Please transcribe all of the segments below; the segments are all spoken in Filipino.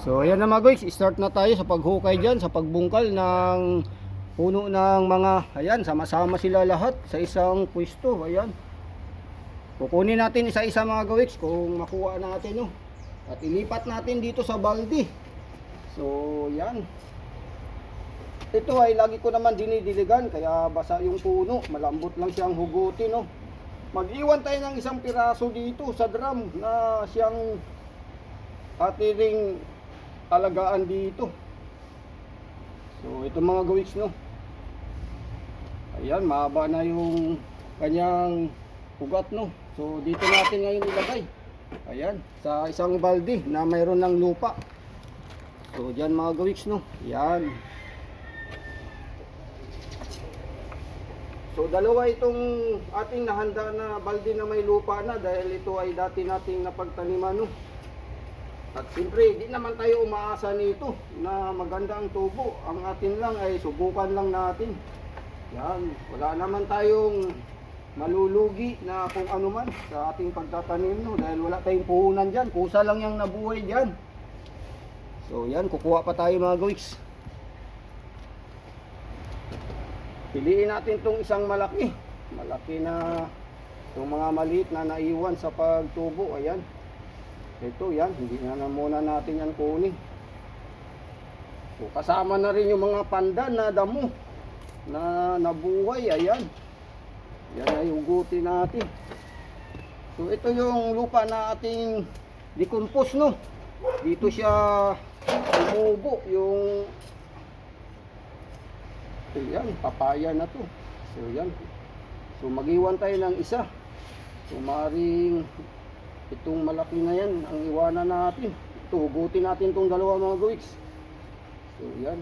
So ayan na mga guys, start na tayo sa paghukay dyan, sa pagbungkal ng puno ng mga, ayan, sama-sama sila lahat sa isang pwesto, ayan. Kukunin natin isa-isa mga guys kung makuha natin, no. At ilipat natin dito sa balde. So, yan. Ito ay lagi ko naman dinidiligan, kaya basa yung puno, malambot lang siyang hugutin, no. Mag-iwan tayo ng isang piraso dito sa drum na siyang ating alagaan dito. So, ito mga gawiks, no. Ayan, mahaba na yung kanyang ugat, no. So, dito natin ngayon ilagay. Ayan, sa isang balde na mayroon ng lupa. So, dyan mga gawiks, no. Yan. So, dalawa itong ating nahanda na balde na may lupa na dahil ito ay dati nating napagtaniman, no. At siyempre, di naman tayo umaasa nito na maganda ang tubo. Ang atin lang ay subukan lang natin. Yan, wala naman tayong malulugi na kung ano man sa ating pagtatanim no dahil wala tayong puhunan dyan. Kusa lang yung nabuhay dyan. So yan, kukuha pa tayo mga gawiks. Piliin natin tong isang malaki. Malaki na itong mga maliit na naiwan sa pagtubo. Ayan. Ito yan, hindi na, na muna natin yan kunin. So, kasama na rin yung mga pandan na damo na nabuhay, ayan. Yan ay hugutin natin. So ito yung lupa na ating decompose no. Dito siya umubo yung Ayan, papaya na to. So yan. So magiwan tayo ng isa. So maring itong malaki na yan ang iwanan natin. Ito, hugutin natin tong dalawa mga gawiks. So yan.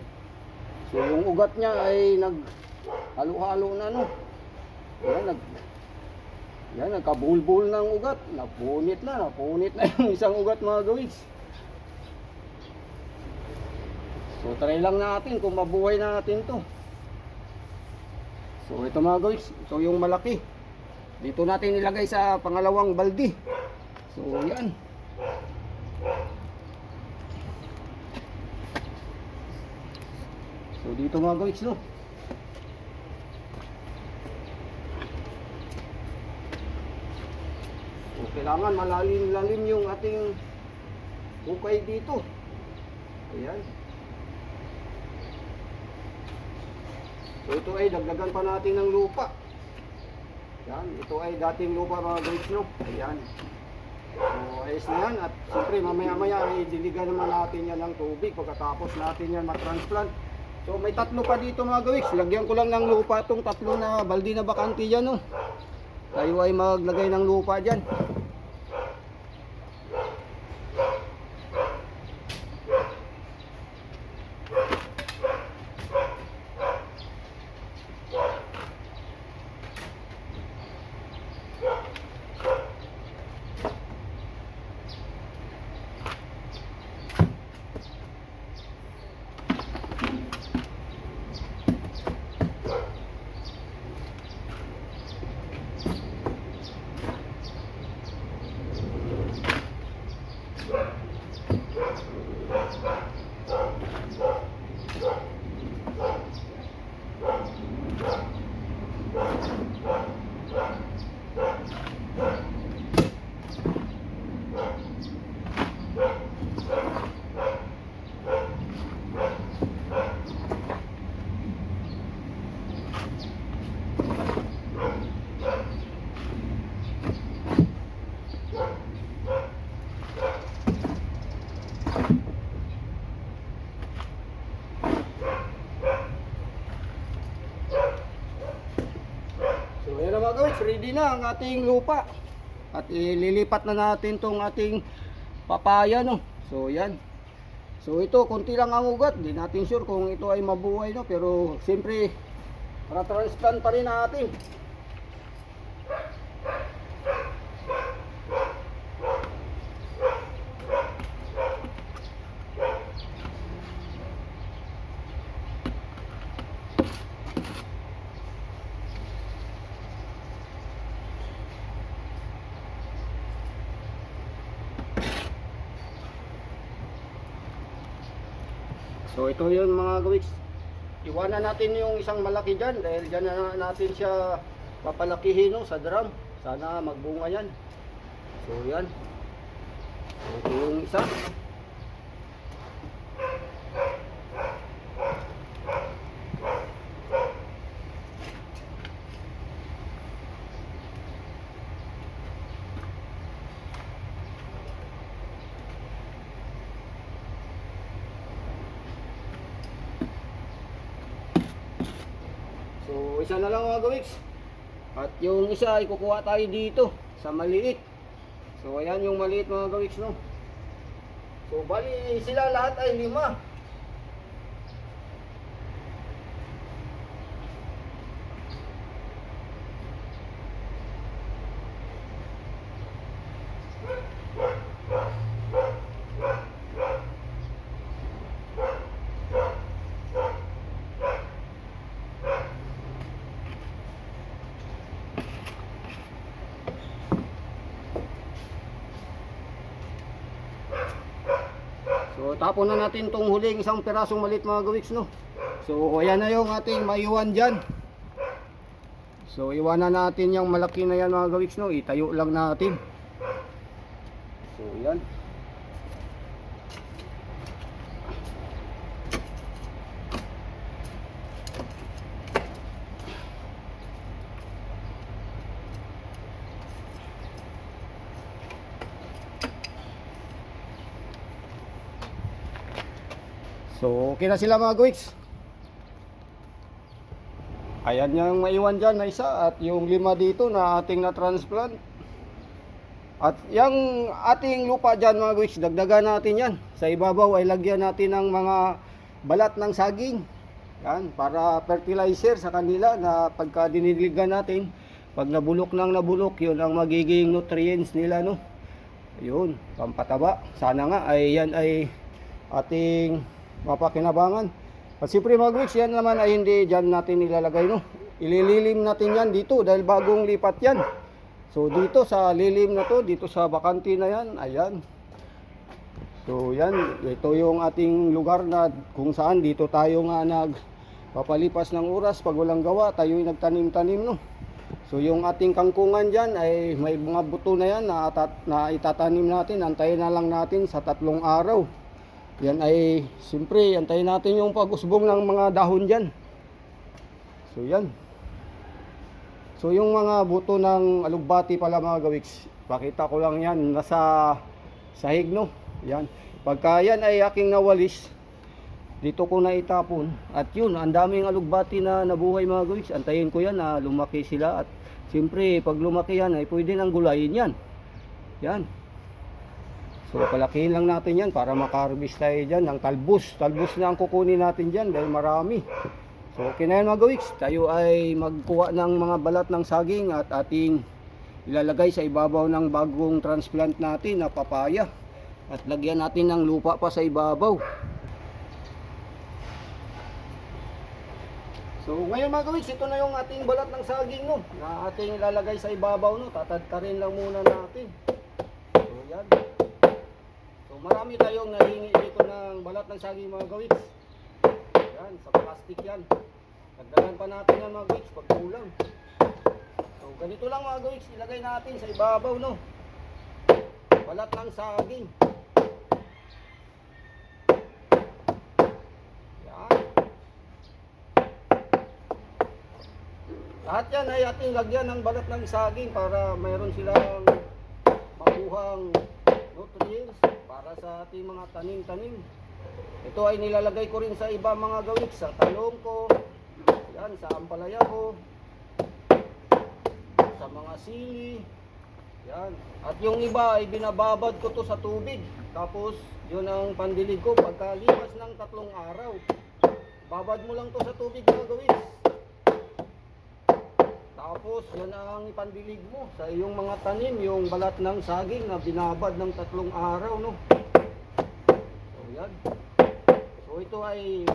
So yung ugat niya ay nag halo-halo na no. Yan nag Yan nagkabulbul ng ugat. Napunit na, napunit na yung isang ugat mga gawiks. So try lang natin kung mabuhay na natin to. So ito mga gawiks, so yung malaki. Dito natin ilagay sa pangalawang baldi. So yan. So dito mga gawiks no. So kailangan malalim-lalim yung ating hukay dito. Ayan. So ito ay dagdagan pa natin ng lupa. Yan, ito ay dating lupa mga gawiks no. Ayan. So ayos na yan at siyempre mamaya-maya ay diligan naman natin yan ng tubig pagkatapos natin yan matransplant. So may tatlo pa dito mga gawiks. Lagyan ko lang ng lupa itong tatlo na baldi na bakante dyan no. Tayo ay maglagay ng lupa dyan. Ready na ang ating lupa. At ililipat na natin tong ating papaya no. So yan. So ito, konti lang ang ugat. Hindi natin sure kung ito ay mabuhay no. Pero siyempre, para transplant pa rin natin. So ito yung mga gawiks. Iwanan natin yung isang malaki dyan dahil dyan na natin siya papalakihin no, sa drum. Sana magbunga yan. So yan. So, ito yung isa. So, isa na lang mga gawiks. At yung isa ay kukuha tayo dito sa maliit. So, ayan yung maliit mga gawiks, no? So, bali sila lahat ay lima. Tapon na natin tong huling isang pirasong maliit mga gawiks, no? So, ayan na yung ating maiwan dyan. So, iwanan natin yung malaki na yan mga gawiks, no? Itayo lang natin. So, yan. So, okay na sila mga gawiks. Ayan yung maiwan dyan na isa at yung lima dito na ating na-transplant. At yung ating lupa dyan mga gawiks, dagdagan natin yan. Sa ibabaw ay lagyan natin ng mga balat ng saging. Yan, para fertilizer sa kanila na pagka diniligan natin, pag nabulok ng nabulok, yun ang magiging nutrients nila, no? Yun, pampataba. Sana nga ay yan ay ating mapakinabangan. At siyempre mga Greeks, yan naman ay hindi dyan natin ilalagay, no? Ilililim natin yan dito dahil bagong lipat yan. So dito sa lilim na to, dito sa bakanti na yan, ayan. So yan, ito yung ating lugar na kung saan dito tayo nga nagpapalipas ng oras pag walang gawa, tayo nagtanim-tanim, no? So yung ating kangkungan dyan ay may mga buto na yan na, na itatanim natin, antayin na lang natin sa tatlong araw. Yan ay, siyempre, antayin natin yung pag-usbong ng mga dahon dyan. So yan. So yung mga buto ng alugbati pala mga gawiks, pakita ko lang yan, nasa sahig no. Yan. Pagka yan ay aking nawalis, dito ko na itapon. At yun, ang daming alugbati na nabuhay mga gawiks. Antayin ko yan na lumaki sila. At siyempre, pag lumaki yan ay pwede nang gulayin yan. Yan. So palakihin lang natin yan para makarvest tayo dyan ng talbos. Talbos na ang kukunin natin dyan dahil marami. So okay na yan mga gawiks. Tayo ay magkuha ng mga balat ng saging at ating ilalagay sa ibabaw ng bagong transplant natin na papaya. At lagyan natin ng lupa pa sa ibabaw. So ngayon mga gawiks, ito na yung ating balat ng saging no, na ating ilalagay sa ibabaw no. Tatadkarin lang muna natin. So yan. Marami tayong nahingi dito ng balat ng saging mga gawiks. Yan, sa plastic yan. Dagdagan pa natin yan mga gawiks pag kulang. So ganito lang mga gawiks, ilagay natin sa ibabaw no. Balat ng saging. Yan. Lahat yan ay ating lagyan ng balat ng saging para mayroon silang makuhang nutrients para sa ating mga tanim-tanim. Ito ay nilalagay ko rin sa iba mga gawik, sa talong ko, yan, sa ampalaya ko, sa mga sili, yan. At yung iba ay binababad ko to sa tubig. Tapos, yun ang pandilig ko pagkalipas ng tatlong araw. Babad mo lang to sa tubig mga gawin. Tapos, yan ang ipandilig mo sa iyong mga tanim, yung balat ng saging na binabad ng tatlong araw, no? So, yan. So, ito ay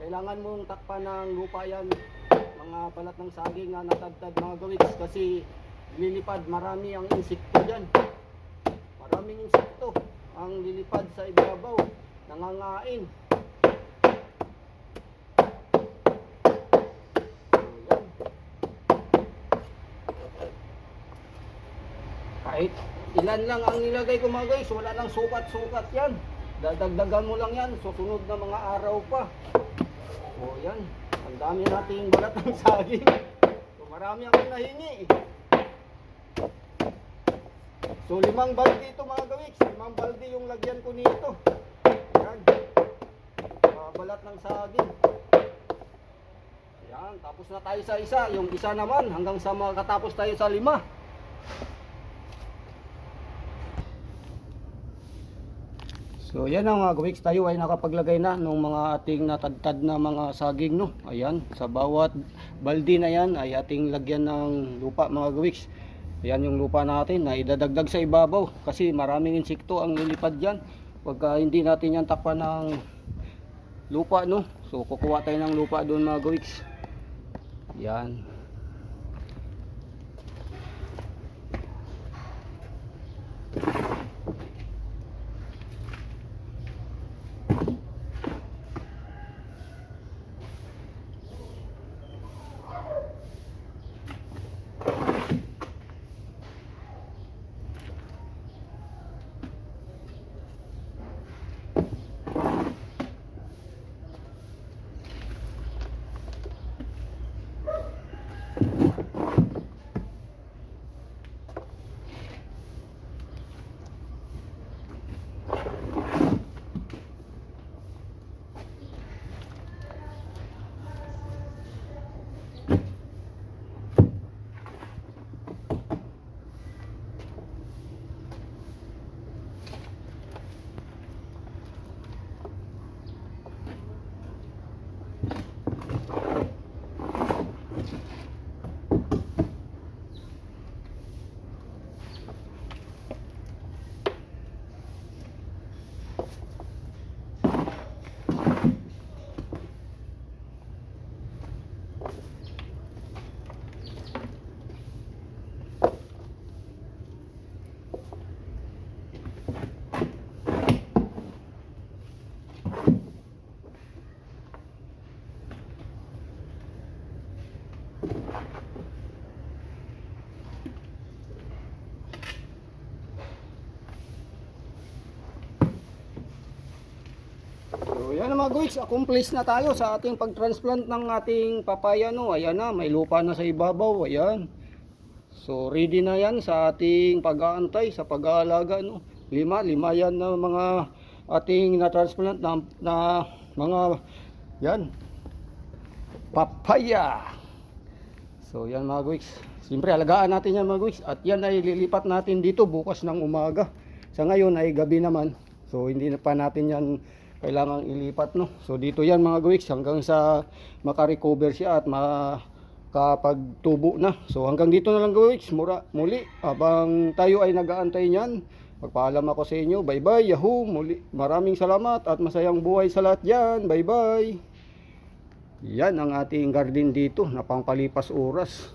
kailangan mong takpan ng lupa yan, mga balat ng saging na natagtad mga gawiks kasi lilipad, marami ang insekto dyan. Maraming insekto ang lilipad sa ibabaw, nangangain. Kahit ilan lang ang nilagay ko mga guys, wala nang sukat-sukat yan. Dadagdagan mo lang yan, susunod na mga araw pa. O yan, ang dami nating balat ng saging. So, marami akong nahingi. So limang balde ito mga gawiks, limang balde yung lagyan ko nito. Yan. Mga balat ng saging. Yan, tapos na tayo sa isa. Yung isa naman, hanggang sa makatapos tayo sa lima. So yan ang mga gawiks, tayo ay nakapaglagay na ng mga ating natadtad na mga saging no. Ayan, sa bawat balde na yan ay ating lagyan ng lupa mga gawiks. Ayan yung lupa natin na idadagdag sa ibabaw kasi maraming insekto ang lilipad diyan. Pagka hindi natin yan takpan ng lupa no. So kukuha tayo ng lupa doon mga gawiks. Yan. So yan mga guys, accomplish na tayo sa ating pag-transplant ng ating papaya no. Ayan na, may lupa na sa ibabaw, ayan. So ready na yan sa ating pag-aantay, sa pag-aalaga no. Lima, lima yan na mga ating na-transplant na, na mga yan papaya. So yan mga guys. Siyempre alagaan natin yan mga guys. At yan ay lilipat natin dito bukas ng umaga. Sa ngayon ay gabi naman. So hindi na pa natin yan kailangang ilipat no. So dito yan mga guys hanggang sa makarecover siya at makapagtubo na. So hanggang dito na lang guys. Mura, muli habang tayo ay nag-aantay niyan. Magpaalam ako sa inyo. Bye bye. Yahoo. Muli. Maraming salamat at masayang buhay sa lahat yan. Bye bye. Yan ang ating garden dito na pangpalipas oras.